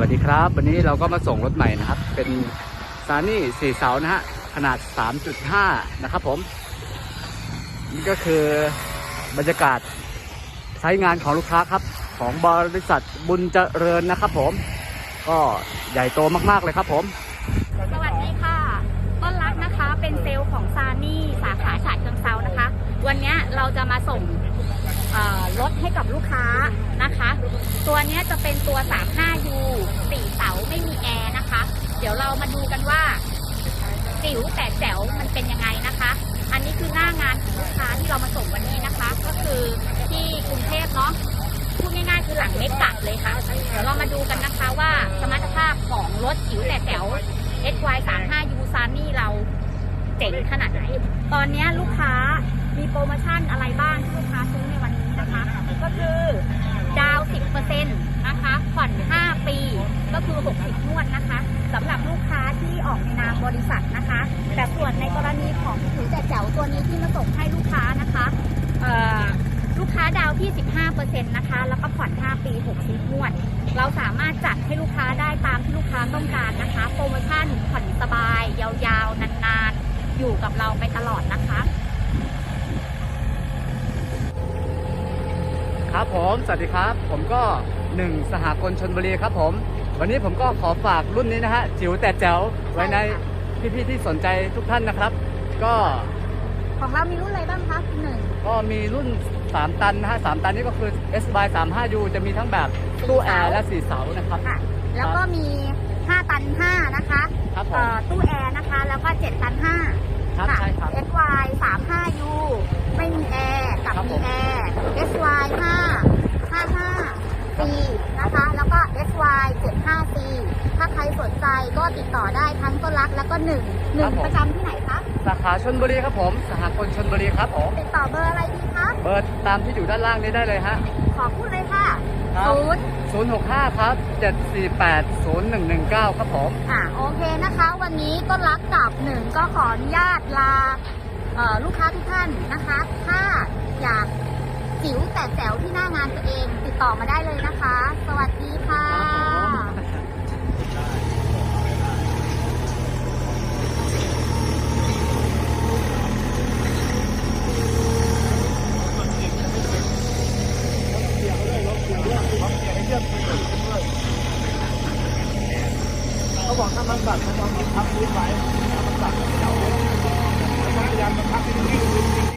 วัสดีครับ วันนี้เราก็มาส่งรถใหม่นะครับ เป็นซานี่สี่เสานะฮะ ขนาด 3.5 นะครับผม นี่ก็คือบรรยากาศใช้งานของลูกค้าครับ ของบริษัทบุญเจริญนะครับผม ก็ใหญ่โตมากๆเลยครับผม สวัสดีค่ะ ต้นรักนะคะเป็นเซลล์ของซานี่ กับลูกค้านะคะ ตัวนี้จะเป็นตัว 35U 4เสาไม่มีแอร์นะคะ เดี๋ยวเรามาดูกันว่าจิ๋วแต่แจ๋วมันเป็นยังไงนะคะ อันนี้คือหน้างานของลูกค้าที่เรามาส่งวันนี้นะคะ ก็คือที่กรุงเทพเนาะพูดง่ายๆคือหลังเมกะเลยค่ะ เดี๋ยวเรามาดูกันนะคะว่าสมรรถภาพของรถจิ๋วแต่แจ๋ว SY 3 5 U ซานี่เราเจ๋งขนาดไหน ตอนนี้ลูกค้ามีโปรโมชั่นอะไรบ้างที่ลูกค้าซื้อในวัน นะคะ ก็คือดาว 10%นะคะ ผ่อน 5 ปี ก็คือ 60นวดนะคะสำหรับลูกค้าที่ออกในนามบริษัทนะคะ แต่ส่วนในกรณีของถือแต่แจ๋วตัวนี้ที่มาส่งให้ลูกค้านะคะลูกค้าดาวที่ 15%นะคะ แล้วก็ผ่อน 5 ปี 60นวด เราสามารถจัดให้ลูกค้าได้ตามที่ลูกค้าต้องการนะคะ โปรโมชั่นผ่อนสบาย ยาวๆ นานๆ อยู่กับเราไปตลอดนะคะ ครับผมสวัสดีครับ ผมก็หนึ่งสหกลชนบุรีครับผม วันนี้ผมก็ขอฝากรุ่นนี้นะฮะจิ๋วแต่แจ๋วไว้ในพี่ๆที่สนใจทุกท่านนะครับ ก็ของเรามีรุ่นอะไรบ้างคะหนึ่งก็มีรุ่น 3 ตันนะฮะ3ตันนี่ก็คือ S by 35U จะมีทั้งแบบตู้แอร์และ4เสานะครับค่ะแล้วก็มี 5 ตัน 5 นะคะครับผมเอ่อตู้แอร์นะคะ แล้วก็ 7 ตัน 5 ครับใช่ครับ SY 35U ไม่มีแอร์กับ ครับผ มี ม แอร์ SY 5 55 C นะคะ แล้วก็ SY 75 C ถ้าใครสนใจก็ติดต่อได้ทั้งต้นรักแล้วก็หนึ่งหนึ่งประจำที่ไหนคะ สาขาชนบุรีครับผม สหกลชนบุรีครับผม ติดต่อเบอร์อะไรดีคะ เบอร์ตามที่อยู่ด้านล่างนี้ได้เลยฮะ ขอพูดเลยค่ะครับ ศูนย์ 065 ครับ 748 0119 ครับผม อะโอเคนะคะ วันนี้ต้นรักกับหนึ่งก็ขออนุญาตลาเอ่อลูกค้าทุกท่านนะคะ ถ้าอยาก จิ๋วแต่แจ๋วที่หน้างานตัวเอง ติดต่อมาได้เลยนะคะ สวัสดีค่ะเขมันบัดถ้มันพับพื้นไว้ถ้มันบัดเราพยายามมาพับให้ที่